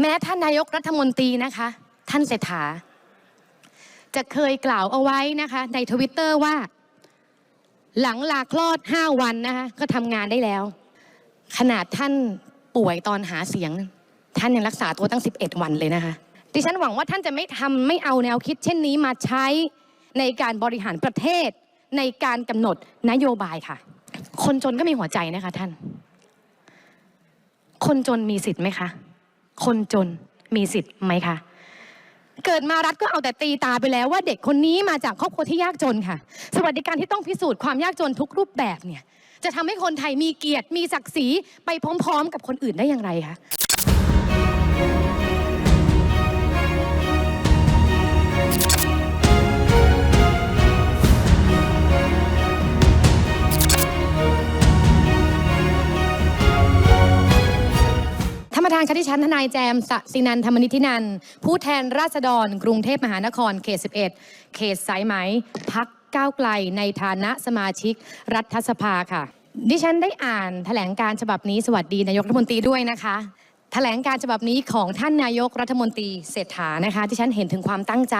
แม้ท่านนายกรัฐมนตรีนะคะ ท่านเศรษฐา จะเคยกล่าวเอาไว้นะคะ ในทวิตเตอร์ว่า หลังลาคลอด5วันนะคะก็ทำงานได้แล้ว ขนาดท่านป่วยตอนหาเสียง ท่านยังรักษาตัวตั้ง 11 วันเลยนะคะดิฉันหวังว่าท่านจะไม่ทำไม่เอาแนวคิดเช่นนี้มาใช้ในการบริหารประเทศ ในการกำหนดนโยบายค่ะ คนจนก็มีหัวใจนะคะท่าน คนจนมีสิทธิ์ไหมคะ คนจนมีสิทธิ์ไหมคะเกิดมารัฐก็เอาแต่ตีตาไปแล้วว่าเด็กคนนี้มาจากครอบครัวที่ยากจนค่ะ สวัสดิการที่ต้องพิสูจน์ความยากจนทุกรูปแบบเนี่ย จะทำให้คนไทยมีเกียรติมีศักดิ์ศรีไปพร้อม ๆ กับคนอื่นได้อย่างไรคะานประธานคะที่ฉันทนายแจมสสินันธรรมนิธินันผู้แทนราษฎร กรุงเทพมหานครเขต 11 เขตสายไหมพักก้าวไกลในฐานะสมาชิกรัฐสภาค่ะ ดิฉันได้อ่านแถลงการฉบับนี้สวัสดีนายกรัฐมนตรีด้วยนะคะแถลงการฉบับนี้ของท่านนายกรัฐมนตรีเศรษฐานะคะที่ฉันเห็นถึงความตั้งใจ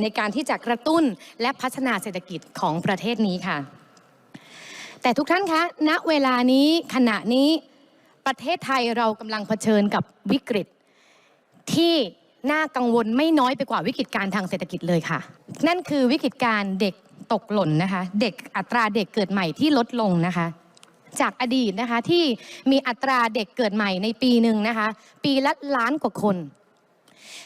ในการที่จะกระตุ้นและพัฒนาเศรษฐกิจของประเทศนี้ค่ะ แต่ทุกท่านคะ ณเวลานี้ขณะนี้ ประเทศไทยเรากำลังเผชิญกับวิกฤต ที่น่ากังวลไม่น้อยไปกว่าวิกฤตการทางเศรษฐกิจเลยค่ะ นั่นคือวิกฤตการเด็กตกหล่นนะคะ เด็กอัตราเด็กเกิดใหม่ที่ลดลงนะคะ จากอดีตนะคะที่มีอัตราเด็กเกิดใหม่ในปีหนึ่งนะคะ ปีละล้านกว่าคน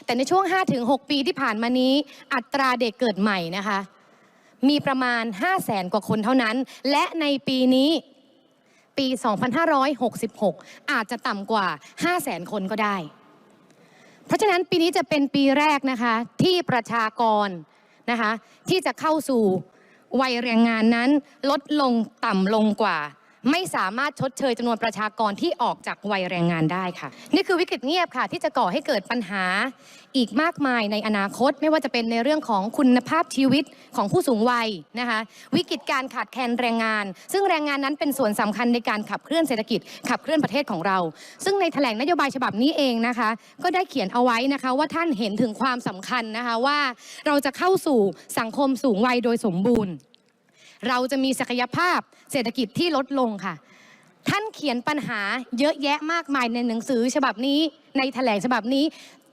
แต่ในช่วง 5-6 ปีที่ผ่านมานี้ อัตราเด็กเกิดใหม่นะคะ มีประมาณ 5 0 0แสนกว่าคนเท่านั้น และในปีนี้ ปี 2566 อาจจะต่ำกว่า 500,000 คนก็ได้ เพราะฉะนั้นปีนี้จะเป็นปีแรกนะคะ ที่ประชากรนะคะที่จะเข้าสู่วัยแรงงานนั้นลดลงต่ำลงกว่า ไม่สามารถชดเชยจำนวนประชากรที่ออกจากวัยแรงงานได้ค่ะ นี่คือวิกฤตเงียบค่ะ ที่จะก่อให้เกิดปัญหาอีกมากมายในอนาคต ไม่ว่าจะเป็นในเรื่องของคุณภาพชีวิตของผู้สูงวัยนะคะวิกฤตการขาดแคลนแรงงาน ซึ่งแรงงานนั้นเป็นส่วนสำคัญในการขับเคลื่อนเศรษฐกิจ ขับเคลื่อนประเทศของเรา ซึ่งในแถลงนโยบายฉบับนี้เองนะคะ ก็ได้เขียนเอาไว้นะคะว่าท่านเห็นถึงความสำคัญนะคะว่าเราจะเข้าสู่สังคมสูงวัยโดยสมบูรณ์ เราจะมีศักยภาพเศรษฐกิจที่ลดลงค่ะ ท่านเขียนปัญหาเยอะแยะมากมายในหนังสือฉบับนี้ในแถลงฉบับนี้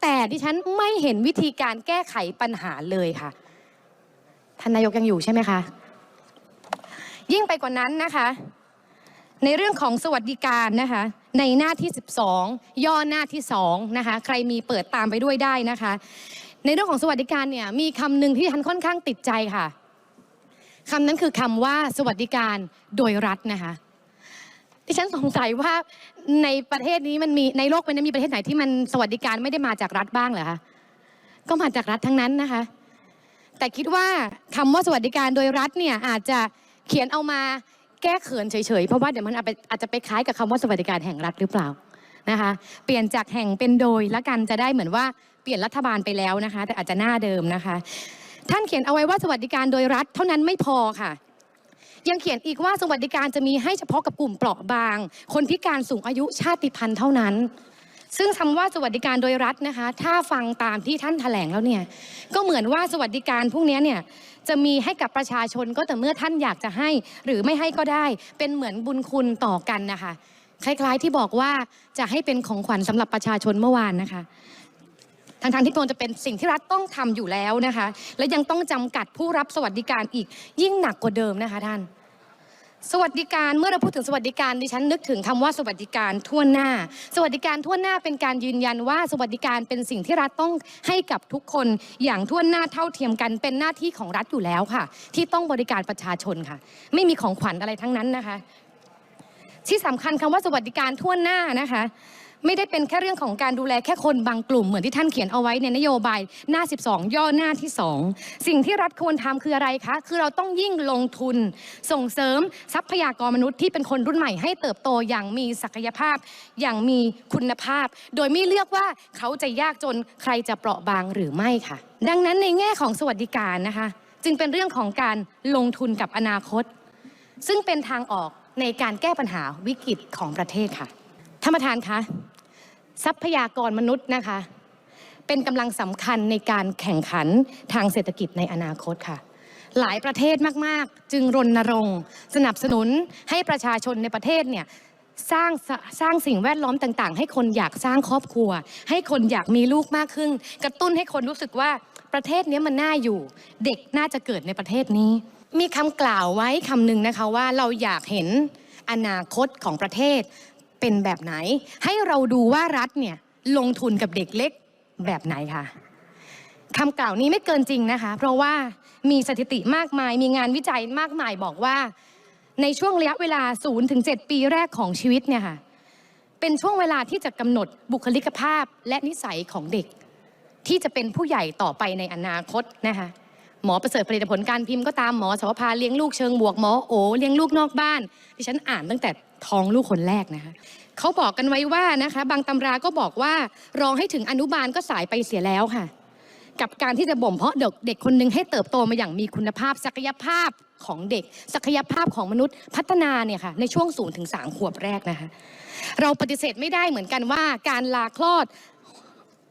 แต่ดิฉันไม่เห็นวิธีการแก้ไขปัญหาเลยค่ะ ท่านนายกยังอยู่ใช่ไหมคะ ยิ่งไปกว่านั้นนะคะ ในเรื่องของสวัสดิการนะคะในหน้าที่ 12 ย่อหน้าที่2นะคะใครมีเปิดตามไปด้วยได้นะคะ ในเรื่องของสวัสดิการเนี่ยมีคำหนึ่งที่ฉันค่อนข้างติดใจค่ะ คำนั้นคือคำว่าสวัสดิการโดยรัฐนะคะดิฉันสงสัยว่าในประเทศนี้มันมีในโลกใบนี้มีประเทศไหนที่มันสวัสดิการไม่ได้มาจากรัฐบ้างเหรอคะก็มาจากรัฐทั้งนั้นนะคะ แต่คิดว่าคำว่าสวัสดิการโดยรัฐเนี่ยอาจจะเขียนเอามาแก้เขินเฉยๆเพราะว่าเดี๋ยวมันอาจจะไปคล้ายกับคำว่าสวัสดิการแห่งรัฐหรือเปล่านะคะ เปลี่ยนจากแห่งเป็นโดยละกันจะได้เหมือนว่าเปลี่ยนรัฐบาลไปแล้วนะคะ แต่อาจจะหน้าเดิมนะคะ ท่านเขียนเอาไว้ว่าสวัสดิการโดยรัฐเท่านั้นไม่พอค่ะ ยังเขียนอีกว่าสวัสดิการจะมีให้เฉพาะกับกลุ่มเปราะบาง คนพิการสูงอายุชาติพันธุ์เท่านั้น ซึ่งคำว่าสวัสดิการโดยรัฐนะคะ ถ้าฟังตามที่ท่านแถลงแล้วเนี่ยก็เหมือนว่าสวัสดิการพวกนี้เนี่ยจะมีให้กับประชาชนก็แต่เมื่อท่านอยากจะให้ หรือไม่ให้ก็ได้ เป็นเหมือนบุญคุณต่อกันนะคะ คล้ายๆที่บอกว่าจะให้เป็นของขวัญสำหรับประชาชนเมื่อวานนะคะ ทางทางที่ควรจะเป็นสิ่งที่รัฐต้องทำอยู่แล้วนะคะ และยังต้องจำกัดผู้รับสวัสดิการอีกยิ่งหนักกว่าเดิมนะคะท่าน สวัสดิการเมื่อเราพูดถึงสวัสดิการดิฉันนึกถึงคำว่าสวัสดิการทั่วหน้า สวัสดิการทั่วหน้าเป็นการยืนยันว่าสวัสดิการเป็นสิ่งที่รัฐต้องให้กับทุกคนอย่างทั่วหน้าเท่าเทียมกันเป็นหน้าที่ของรัฐอยู่แล้วค่ะ ที่ต้องบริการประชาชนค่ะ ไม่มีของขวัญอะไรทั้งนั้นนะคะ ที่สำคัญคำว่าสวัสดิการทั่วหน้านะคะ ไม่ได้เป็นแค่เรื่องของการดูแลแค่คนบางกลุ่มเหมือนที่ท่านเขียนเอาไว้ในนโยบายหน้า 12 ย่อหน้าที่ 2 สิ่งที่รัฐควรทำคืออะไรคะ คือเราต้องยิ่งลงทุน ส่งเสริมทรัพยากรมนุษย์ที่เป็นคนรุ่นใหม่ให้เติบโตอย่างมีศักยภาพ อย่างมีคุณภาพ โดยไม่เลือกว่าเขาจะยากจนใครจะเปราะบางหรือไม่ค่ะ ดังนั้นในแง่ของสวัสดิการนะคะ จึงเป็นเรื่องของการลงทุนกับอนาคต ซึ่งเป็นทางออกในการแก้ปัญหาวิกฤตของประเทศค่ะท่านประธานคะ ทรัพยากรมนุษย์นะคะ เป็นกำลังสำคัญในการแข่งขันทางเศรษฐกิจในอนาคตค่ะ หลายประเทศมาก ๆ จึงรณรงค์ สนับสนุนให้ประชาชนในประเทศเนี่ยสร้างสร้างสิ่งแวดล้อมต่างๆ ให้คนอยากสร้างครอบครัว ให้คนอยากมีลูกมากขึ้น กระตุ้นให้คนรู้สึกว่าประเทศนี้มันน่าอยู่ เด็กน่าจะเกิดในประเทศนี้ มีคำกล่าวไว้คำหนึ่งนะคะว่าเราอยากเห็นอนาคตของประเทศ เป็นแบบไหน ให้เราดูว่ารัฐเนี่ยลงทุนกับเด็กเล็กแบบไหนค่ะคำกล่าวนี้ไม่เกินจริงนะคะ เพราะว่ามีสถิติมากมาย มีงานวิจัยมากมายบอกว่า ในช่วงระยะเวลา0ถึง7ปีแรกของชีวิตเนี่ยค่ะ เป็นช่วงเวลาที่จะกำหนดบุคลิกภาพและนิสัยของเด็ก ที่จะเป็นผู้ใหญ่ต่อไปในอนาคตนะคะหมอประเสริฐผลิตผลการพิมพ์ก็ตามหมอสวภาเลี้ยงลูกเชิงบวกหมอโอเลี้ยงลูกนอกบ้านที่ฉันอ่านตั้งแต่ ท้องลูกคนแรกนะคะเขาบอกกันไว้ว่านะคะ บางตำราก็บอกว่ารอให้ถึงอนุบาลก็สายไปเสียแล้วค่ะ กับการที่จะบ่มเพาะเด็กเด็กคนหนึ่งให้เติบโตมาอย่างมีคุณภาพ ศักยภาพของเด็ก ศักยภาพของมนุษย์พัฒนาเนี่ยค่ะในช่วง0ูนถึงสขวบแรกนะคะ เราปฏิเสธไม่ได้เหมือนกันว่าการลาคลอด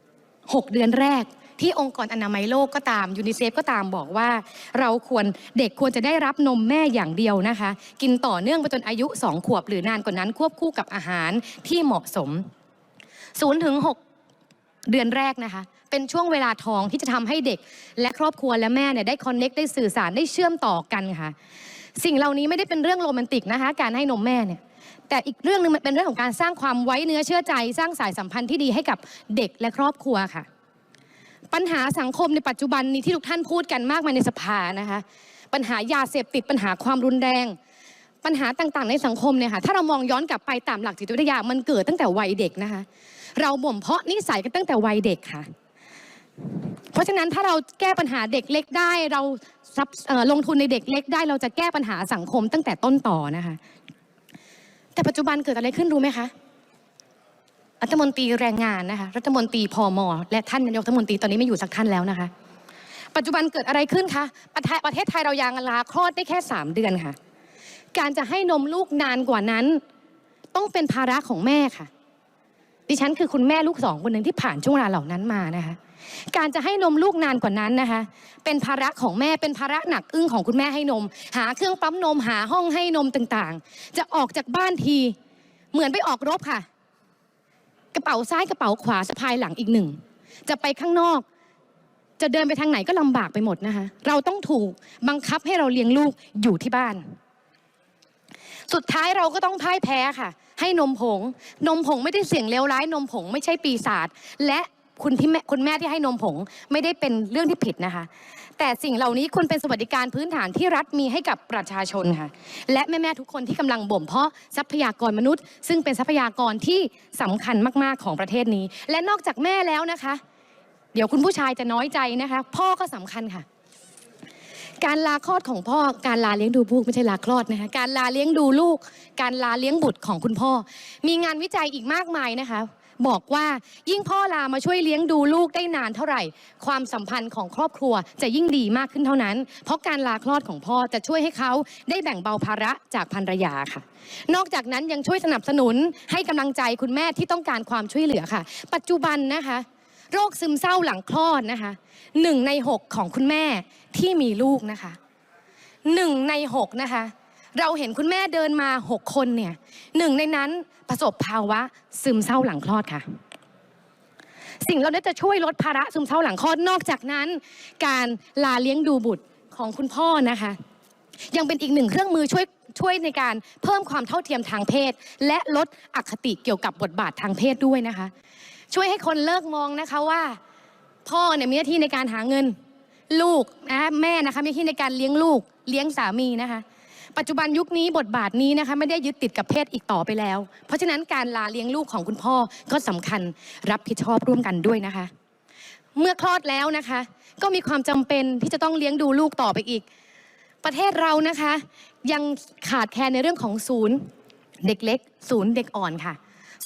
6เดือนแรก ที่องค์กรอนามัยโลกก็ตามยูนิเซฟก็ตามบอกว่า เราควรเด็กควรจะได้รับนมแม่อย่างเดียวนะคะ กินต่อเนื่องไปจนอายุ 2 ขวบ หรือนานกว่านั้นควบคู่กับอาหารที่เหมาะสม0ถึง6เดือนแรกนะคะ เป็นช่วงเวลาทองที่จะทำให้เด็ก และครอบครัวและแม่เนี่ยได้คอนเน็กได้สื่อสารได้เชื่อมต่อกันค่ะ สิ่งเหล่านี้ไม่ได้เป็นเรื่องโรแมนติกนะคะ การให้นมแม่เนี่ยแต่อีกเรื่องหนึงมันเป็นเรื่องของการสร้างความไว้เนื้อเชื่อใจ สร้างสายสัมพันธ์ที่ดีให้กับเด็กและครอบครัวค่ะ ปัญหาสังคมในปัจจุบันนี้ที่ทุกท่านพูดกันมากมายในสภานะคะ ปัญหายาเสพติดปัญหาความรุนแรง ปัญหาต่างๆ ในสังคมเนี่ยค่ะถ้าเรามองย้อนกลับไปตามหลักจิตวิทยามันเกิดตั้งแต่วัยเด็กนะคะ เราบ่มเพาะนิสัยกันตั้งแต่วัยเด็กค่ะ เพราะฉะนั้นถ้าเราแก้ปัญหาเด็กเล็กได้เราลงทุนในเด็กเล็กได้ เราจะแก้ปัญหาสังคมตั้งแต่ต้นต่อนะคะ แต่ปัจจุบันเกิดอะไรขึ้นรู้ไหมคะ รัฐมนตรีแรงงานนะคะ รัฐมนตรีพอมและท่านนายกรัฐมนตรีตอนนี้ไม่อยู่สักท่านแล้วนะคะ ปัจจุบันเกิดอะไรขึ้นคะ ประเทศประเทศไทยเรายังลาคลอดได้แค่ 3 เดือนค่ะ การจะให้นมลูกนานกว่านั้น ต้องเป็นภาระของแม่ค่ะ ดิฉันคือคุณแม่ลูกสองคนหนึ่งที่ผ่านช่วงเวลาเหล่านั้นมานะคะ การจะให้นมลูกนานกว่านั้นนะคะ เป็นภาระของแม่เป็นภาระหนักอึ้งของคุณแม่ให้นม หาเครื่องปั๊มนมหาห้องให้นมต่างๆ จะออกจากบ้านทีเหมือนไปออกรบค่ะ กระเป๋าซ้ายกระเป๋าขวาสะพายหลังอีกหนึ่ง จะไปข้างนอก จะเดินไปทางไหนก็ลำบากไปหมดนะคะ เราต้องถูกบังคับให้เราเลี้ยงลูกอยู่ที่บ้าน สุดท้ายเราก็ต้องพ่ายแพ้ค่ะ ให้นมผง นมผงไม่ได้เสี่ยงเลวร้าย นมผงไม่ใช่ปีศาจและคุณที่แม่คุณแม่ที่ให้นมผงไม่ได้เป็นเรื่องที่ผิดนะคะ แต่สิ่งเหล่านี้คุณเป็นสวัสดิการพื้นฐานที่รัฐมีให้กับประชาชนค่ะ และแม่ ๆ ทุกคนที่กำลังบ่มเพาะทรัพยากรมนุษย์ ซึ่งเป็นทรัพยากรที่สำคัญมาก ๆ ของประเทศนี้ และนอกจากแม่แล้วนะคะ เดี๋ยวคุณผู้ชายจะน้อยใจนะคะ พ่อก็สำคัญค่ะ การลาคลอดของพ่อ การลาเลี้ยงดูลูกไม่ใช่ลาคลอดนะคะ การลาเลี้ยงดูลูก การลาเลี้ยงบุตรของคุณพ่อ มีงานวิจัยอีกมากมายนะคะ บอกว่ายิ่งพ่อลามาช่วยเลี้ยงดูลูกได้นานเท่าไหร่ ความสัมพันธ์ของครอบครัวจะยิ่งดีมากขึ้นเท่านั้น เพราะการลาคลอดของพ่อจะช่วยให้เขาได้แบ่งเบาภาระจากภรรยาค่ะ นอกจากนั้นยังช่วยสนับสนุนให้กำลังใจคุณแม่ที่ต้องการความช่วยเหลือค่ะ ปัจจุบันนะคะโรคซึมเศร้าหลังคลอดนะคะหนึ่งในหกของคุณแม่ที่มีลูกนะคะหนึ่งในหกนะคะ เราเห็นคุณแม่เดินมาหกคนเนี่ยหนึ่งในนั้นประสบภาวะซึมเศร้าหลังคลอดค่ะ สิ่งเหล่านี้จะช่วยลดภาระซึมเศร้าหลังคลอดนอกจากนั้น การลาเลี้ยงดูบุตรของคุณพ่อนะคะ ยังเป็นอีกหนึ่งเครื่องมือช่วยช่วยในการเพิ่มความเท่าเทียมทางเพศ และลดอคติเกี่ยวกับบทบาททางเพศด้วยนะคะ ช่วยให้คนเลิกมองนะคะว่า พ่อเนี่ยมีหน้าที่ในการหาเงินลูกนะแม่นะคะมีหน้าที่ในการเลี้ยงลูกเลี้ยงสามีนะคะ ปัจจุบันยุคนี้บทบาทนี้นะคะไม่ได้ยึดติดกับเพศอีกต่อไปแล้ว เพราะฉะนั้นการลาเลี้ยงลูกของคุณพ่อก็สำคัญรับผิดชอบร่วมกันด้วยนะคะ เมื่อคลอดแล้วนะคะ ก็มีความจำเป็นที่จะต้องเลี้ยงดูลูกต่อไปอีก ประเทศเรานะคะ ยังขาดแคลนในเรื่องของศูนย์ เด็กเล็ก ศูนย์เด็กอ่อนค่ะ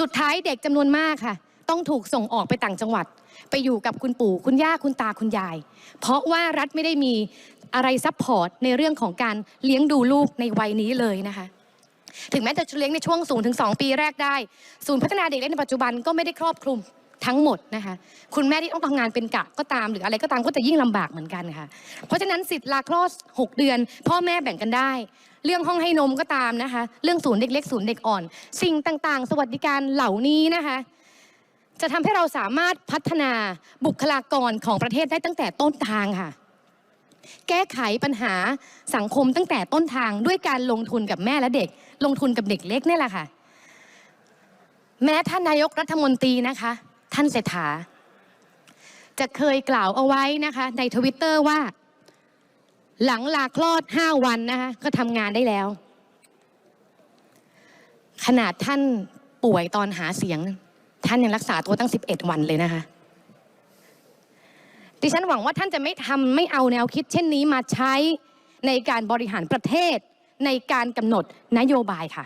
สุดท้ายเด็กจำนวนมากค่ะ ต้องถูกส่งออกไปต่างจังหวัด ไปอยู่กับคุณปู่คุณย่าคุณตาคุณยาย เพราะว่ารัฐไม่ได้มี อะไรซัพพอร์ตในเรื่องของการเลี้ยงดูลูกในวัยนี้เลยนะคะ ถึงแม้จะเลี้ยงในช่วง0ูนถึงสปีแรกได้ ศูนย์พัฒนาเด็กเล็กในปัจจุบันก็ไม่ได้ครอบคลุมทั้งหมดนะคะ คุณแม่ที่ต้องทำงานเป็นกะก็ตามหรืออะไรก็ตามก็จะยิ่งลำบากเหมือนกันค่ะ เพราะฉะนั้นสิทธิ์ลาคลอด6 เดือน พ่อแม่แบ่งกันได้ เรื่องห้องให้นมก็ตามนะคะ เรื่องศูนย์เด็กเล็กศูนย์เด็กอ่อน สิ่งต่างๆ สวัสดิการเหล่านี้นะคะจะทำให้เราสามารถพัฒนาบุคลากรของประเทศได้ตั้งแต่ต้นทางค่ะ แก้ไขปัญหาสังคมตั้งแต่ต้นทางด้วยการลงทุนกับแม่และเด็ก ลงทุนกับเด็กเล็กนี่แหละค่ะ แม้ท่านนายกรัฐมนตรีนะคะ ท่านเศรษฐา จะเคยกล่าวเอาไว้นะคะ ในทวิตเตอร์ว่า หลังลาคลอด5วันนะคะก็ทำงานได้แล้ว ขนาดท่านป่วยตอนหาเสียง ท่านยังรักษาตัวตั้ง 11 วันเลยนะคะ ดิฉันหวังว่าท่านจะไม่ทำไม่เอาแนวคิดเช่นนี้มาใช้ในการบริหารประเทศในการกำหนดนโยบายค่ะ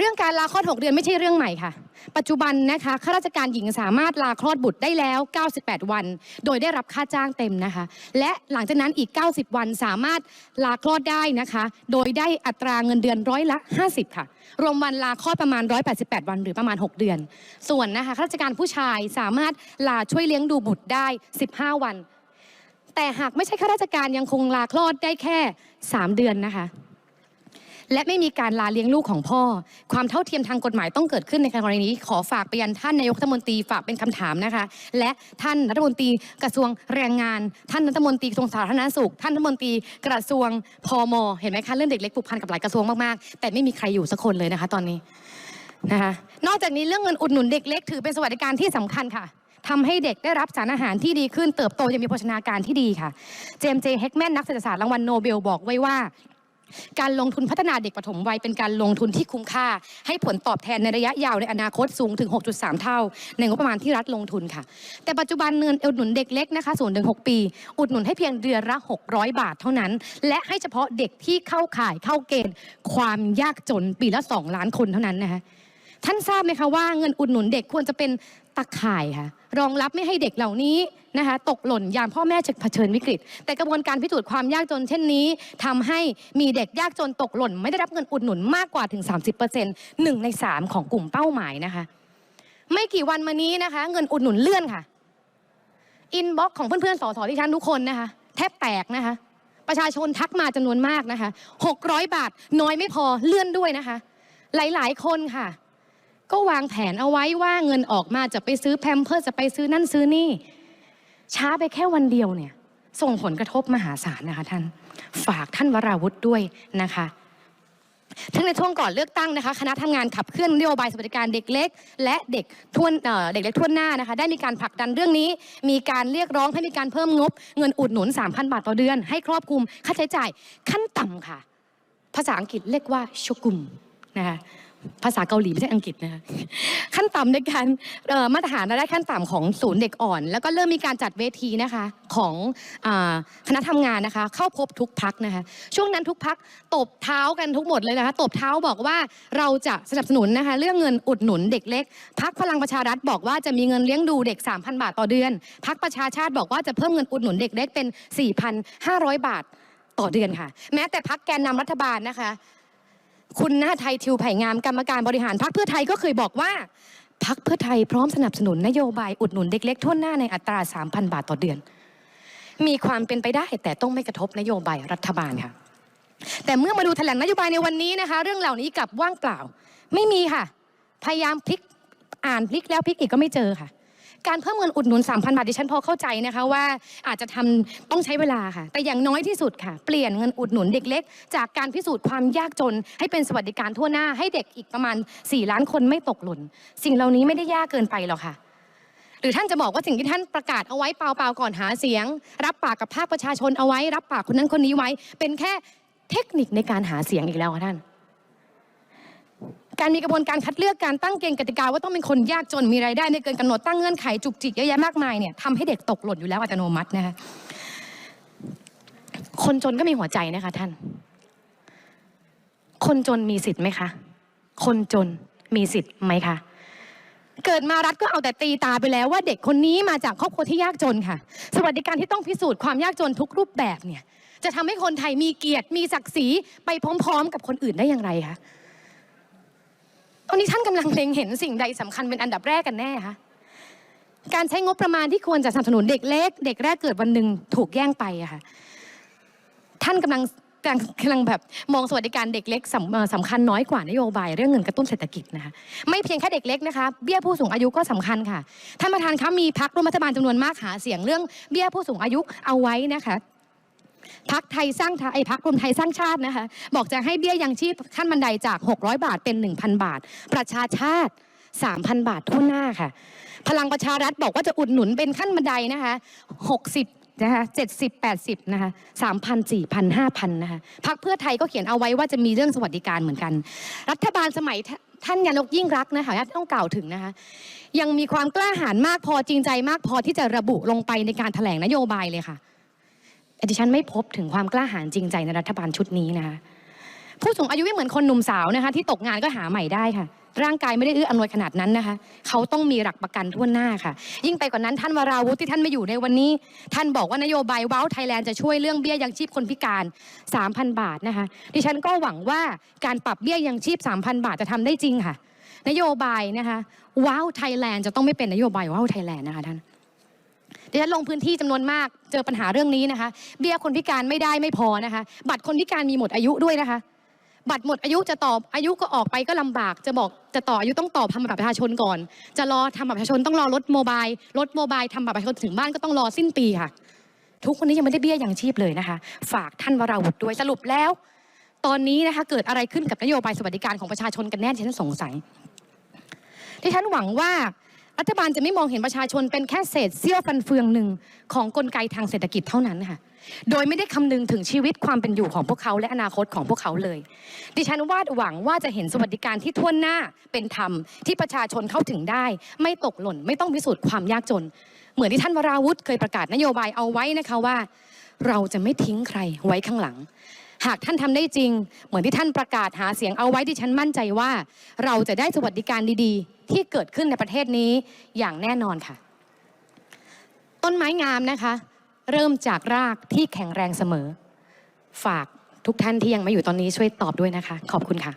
เรื่องการลาคลอด 6 เดือนไม่ใช่เรื่องใหม่ค่ะ ปัจจุบันนะคะข้าราชการหญิงสามารถลาคลอดบุตรได้แล้ว 98 วัน โดยได้รับค่าจ้างเต็มนะคะ และหลังจากนั้นอีก 90 วันสามารถลาคลอดได้นะคะ โดยได้อัตราเงินเดือนร้อยละ 50 ค่ะ รวมวันลาคลอดประมาณ 188 วัน หรือประมาณ 6 เดือน ส่วนนะคะข้าราชการผู้ชายสามารถลาช่วยเลี้ยงดูบุตรได้ 15 วัน แต่หากไม่ใช่ข้าราชการยังคงลาคลอดได้แค่ 3 เดือนนะคะ และไม่มีการลาเลี้ยงลูกของพ่อ ความเท่าเทียมทางกฎหมายต้องเกิดขึ้นในกรณีนี้ ขอฝากไปยันท่านนายกรัฐมนตรีฝากเป็นคำถามนะคะ และท่านรัฐมนตรีกระทรวงแรงงาน ท่านรัฐมนตรีกระทรวงสาธารณสุข ท่านรัฐมนตรีกระทรวงพมเห็นไหมคะเรื่องเด็กเล็กผูกพันกับหลายกระทรวงมากๆแต่ไม่มีใครอยู่สักคนเลยนะคะ ตอนนี้นะคะนอกจากนี้เรื่องเงินอุดหนุนเด็กเล็กถือเป็นสวัสดิการที่สำคัญค่ะทำให้เด็กได้รับสารอาหารที่ดีขึ้นเติบโตยังมีโภชนาการที่ดีค่ะ เจมส์เจเฮกแมนนักเศรษฐศาสตร์รางวัลโนเบลบอกไว้ว่า การลงทุนพัฒนาเด็กปฐมวัยเป็นการลงทุนที่คุ้มค่า ให้ผลตอบแทนในระยะยาวในอนาคตสูงถึง 6.3 เท่า ในงบประมาณที่รัฐลงทุนค่ะ แต่ปัจจุบันเงินอุดหนุนเด็กเล็กนะคะ0ถึง6ปี อุดหนุนให้เพียงเดือนละ 600 บาทเท่านั้น และให้เฉพาะเด็กที่เข้าข่ายเข้าเกณฑ์ ความยากจนปีละ 2 ล้านคนเท่านั้นนะคะท่านทราบไหมคะว่าเงินอุดหนุนเด็กควรจะเป็น ตะข่ายค่ะรองรับไม่ให้เด็กเหล่านี้นะคะตกหล่นยามพ่อแม่เผชิญวิกฤต แต่กระบวนการพิสูจน์ความยากจนเช่นนี้ทำให้มีเด็กยากจนตกหล่น ไม่ได้รับเงินอุดหนุนมากกว่าถึง 30%หนึ่งใน 3 ของกลุ่มเป้าหมายนะคะ ไม่กี่วันมานี้นะคะ เงินอุดหนุนเลื่อนค่ะอินบ็อกของเพื่อนๆสอสอที่ฉันทุกคนนะคะ แทบแตกนะคะ ประชาชนทักมาจำนวนมากนะคะ 600 บาทน้อยไม่พอเลื่อนด้วยนะคะ หลายๆ คนค่ะ ก็วางแผนเอาไว้ว่าเงินออกมาจะไปซื้อแพมเพิร์จะไปซื้อนั่นซื้อนี่ ช้าไปแค่วันเดียวเนี่ย ส่งผลกระทบมหาศาลนะคะท่าน ฝากท่านวราวุธด้วยนะคะทั้งในช่วงก่อนเลือกตั้งนะคะคณะทำงานขับเคลื่อนนโยบายสวัสดิการเด็กเล็ก และเด็กทวเเด็กเล็กทั่วหน้านะคะ ได้มีการผลักดันเรื่องนี้ มีการเรียกร้องให้มีการเพิ่มงบ เงินอุดหนุน 3,000 บาทต่อเดือน ให้ครอบคลุมค่าใช้จ่ายขั้นต่ำค่ะ ภาษาอังกฤษเรียกว่าชกุมนะคะ ภาษาเกาหลีไม่ใช่อังกฤษนะคะขั้นต่ำในการมาตรฐานรายได้ขั้นต่ำของศูนย์เด็กอ่อน แล้วก็เริ่มมีการจัดเวทีนะคะของคณะทำงานนะคะ เข้าพบทุกพักนะคะ ช่วงนั้นทุกพักตบเท้ากันทุกหมดเลยนะคะตบเท้าบอกว่าเราจะสนับสนุนนะคะ เรื่องเงินอุดหนุนเด็กเล็กพักพลังประชารัฐบอกว่าจะมีเงินเลี้ยงดูเด็ก 3,000 บาทต่อเดือนพักประชาชาติบอกว่าจะเพิ่มเงินอุดหนุนเด็กเล็กเป็น 4,500 บาทต่อเดือนค่ะ แม้แต่พักแกนนำรัฐบาลนะคะ คุณหน้าไทยทิวไผ่งามกรรมการบริหารพรรคเพื่อไทยก็เคยบอกว่าพรรคเพื่อไทยพร้อมสนับสนุนนโยบายอุดหนุนเด็กเล็กทั่วหน้าในอัตรา 3,000 บาทต่อเดือน มีความเป็นไปได้แต่ต้องไม่กระทบนโยบายรัฐบาลค่ะ แต่เมื่อมาดูแถลงนโยบายในวันนี้นะคะ เรื่องเหล่านี้กลับว่างเปล่า ไม่มีค่ะ พยายามพลิกอ่านพลิกแล้วพลิกอีกก็ไม่เจอค่ะ การเพิ่มเงินอุดหนุน 3,000 บาทดิฉันพอเข้าใจนะคะว่าอาจจะทำต้องใช้เวลาค่ะ แต่อย่างน้อยที่สุดค่ะ เปลี่ยนเงินอุดหนุนเด็กเล็ก จากการพิสูจน์ความยากจน ให้เป็นสวัสดิการทั่วหน้าให้เด็กอีกประมาณ 4 ล้านคนไม่ตกหล่น สิ่งเหล่านี้ไม่ได้ยากเกินไปหรอกค่ะหรือท่านจะบอกว่าสิ่งที่ท่านประกาศเอาไว้เปล่าๆก่อนหาเสียง รับปากกับภาคประชาชนเอาไว้ รับปากคนนั้นคนนี้ไว้ เป็นแค่เทคนิคในการหาเสียงอีกแล้วค่ะท่าน การมีกระบวนการคัดเลือกการตั้งเกณฑ์กติกาว่าต้องเป็นคนยากจนมีรายได้ไม่เกินกำหนดตั้งเงื่อนไขจุกจิกเยอะแยะมากมายเนี่ยทำให้เด็กตกหล่นอยู่แล้วอัตโนมัตินะคะคนจนก็มีหัวใจนะคะท่าน คนจนมีสิทธิ์ไหมคะ คนจนมีสิทธิ์ไหมคะเกิดมารัฐก็เอาแต่ตีตาไปแล้วว่าเด็กคนนี้มาจากครอบครัวที่ยากจนค่ะ สวัสดิการที่ต้องพิสูจน์ความยากจนทุกรูปแบบเนี่ย จะทำให้คนไทยมีเกียรติมีศักดิ์ศรีไปพร้อม ๆ กับคนอื่นได้อย่างไรคะ ตอนนี้ท่านกำลังเล็งเห็นสิ่งใดสำคัญเป็นอันดับแรกกันแน่คะการใช้งบประมาณที่ควรจะสนับสนุนเด็กเล็ก เด็กแรกเกิดวันหนึ่งถูกแย่งไปอะค่ะท่านกำลังกำลังกำลังแบบมองสวัสดิการเด็กเล็กสำสำคัญน้อยกว่านโยบาย เรื่องเงินกระตุ้นเศรษฐกิจนะคะไม่เพียงแค่เด็กเล็กนะคะเบี้ยผู้สูงอายุก็สำคัญค่ะท่านประธานคะมีพักร่วมรัฐบาลจำนวนมากหาเสียงเรื่องเบี้ยผู้สูงอายุเอาไว้นะคะ พักไทยสร้างไทยไอ้พักรวมไทยสร้างชาตินะคะ บอกจะให้เบี้ยยังชีพขั้นบันไดจาก 600 บาทเป็น 1,000 บาท ประชาชาติ 3,000 บาททั่วหน้าค่ะ พลังประชารัฐบอกว่าจะอุดหนุนเป็นขั้นบันไดนะคะ60นะคะ70 80นะคะ3,000 4,000 5,000นะคะพักเพื่อไทยก็เขียนเอาไว้ว่าจะมีเรื่องสวัสดิการเหมือนกัน รัฐบาลสมัยท่านยานกยิ่งรักนะคะต้องกล่าวถึงนะคะยังมีความกล้าหาญมากพอจริงใจมากพอที่จะระบุลงไปในการแถลงนโยบายเลยค่ะ ดิฉันไม่พบถึงความกล้าหาญจริงใจในรัฐบาลชุดนี้นะคะผู้สูงอายุไม่เหมือนคนหนุ่มสาวนะคะ ที่ตกงานก็หาใหม่ได้ค่ะ ร่างกายไม่ได้เอื้ออำนวยขนาดนั้นนะคะ เขาต้องมีหลักประกันทั่วหน้าค่ะ ยิ่งไปกว่านั้นท่านวราวุฒิที่ท่านไม่อยู่ในวันนี้ ท่านบอกว่านโยบายว้าวไทยแลนด์จะช่วยเรื่องเบี้ยยังชีพคนพิการ 3,000 บาทนะคะ ดิฉันก็หวังว่าการปรับเบี้ยยังชีพ 3,000 บาทจะทำได้จริงค่ะ นโยบายนะคะว้าวไทยแลนด์จะต้องไม่เป็นนโยบายว้าวไทยแลนด์นะคะท่าน ดิฉันลงพื้นที่จำนวนมากเจอปัญหาเรื่องนี้นะคะ เบี้ยคนพิการไม่ได้ไม่พอนะคะ บัตรคนพิการมีหมดอายุด้วยนะคะ บัตรหมดอายุจะตอบอายุก็ออกไปก็ลำบาก จะบอกจะต่ออายุต้องตอบทำบัตรประชาชนก่อน จะรอทำบัตรประชาชนต้องรอรถโมบายรถโมบายทำบัตรประชาชนถึงบ้านก็ต้องรอสิ้นปีค่ะ ทุกคนนี้ยังไม่ได้เบี้ยยังชีพเลยนะคะ ฝากท่านวราวุฒิด้วยสรุปแล้ว ตอนนี้นะคะเกิดอะไรขึ้นกับนโยบายสวัสดิการของประชาชนกันแน่ที่ฉันสงสัยที่ฉันหวังว่า รัฐบาลจะไม่มองเห็นประชาชนเป็นแค่เศษเสี้ยวฟันเฟืองหนึ่งของกลไกทางเศรษฐกิจเท่านั้นค่ะ โดยไม่ได้คำนึงถึงชีวิตความเป็นอยู่ของพวกเขาและอนาคตของพวกเขาเลย ดิฉันวาดหวังว่าจะเห็นสวัสดิการที่ทั่วหน้าเป็นธรรมที่ประชาชนเข้าถึงได้ ไม่ตกหล่นไม่ต้องพิสูจน์ความยากจน เหมือนที่ท่านวราวุธเคยประกาศนโยบายเอาไว้นะคะว่า เราจะไม่ทิ้งใครไว้ข้างหลังหากท่านทำได้จริง เหมือนที่ท่านประกาศหาเสียงเอาไว้ดิฉันมั่นใจว่า เราจะได้สวัสดิการดีๆ ที่เกิดขึ้นในประเทศนี้อย่างแน่นอนค่ะ ต้นไม้งามนะคะ เริ่มจากรากที่แข็งแรงเสมอ ฝากทุกท่านที่ยังไม่อยู่ตอนนี้ช่วยตอบด้วยนะคะ ขอบคุณค่ะ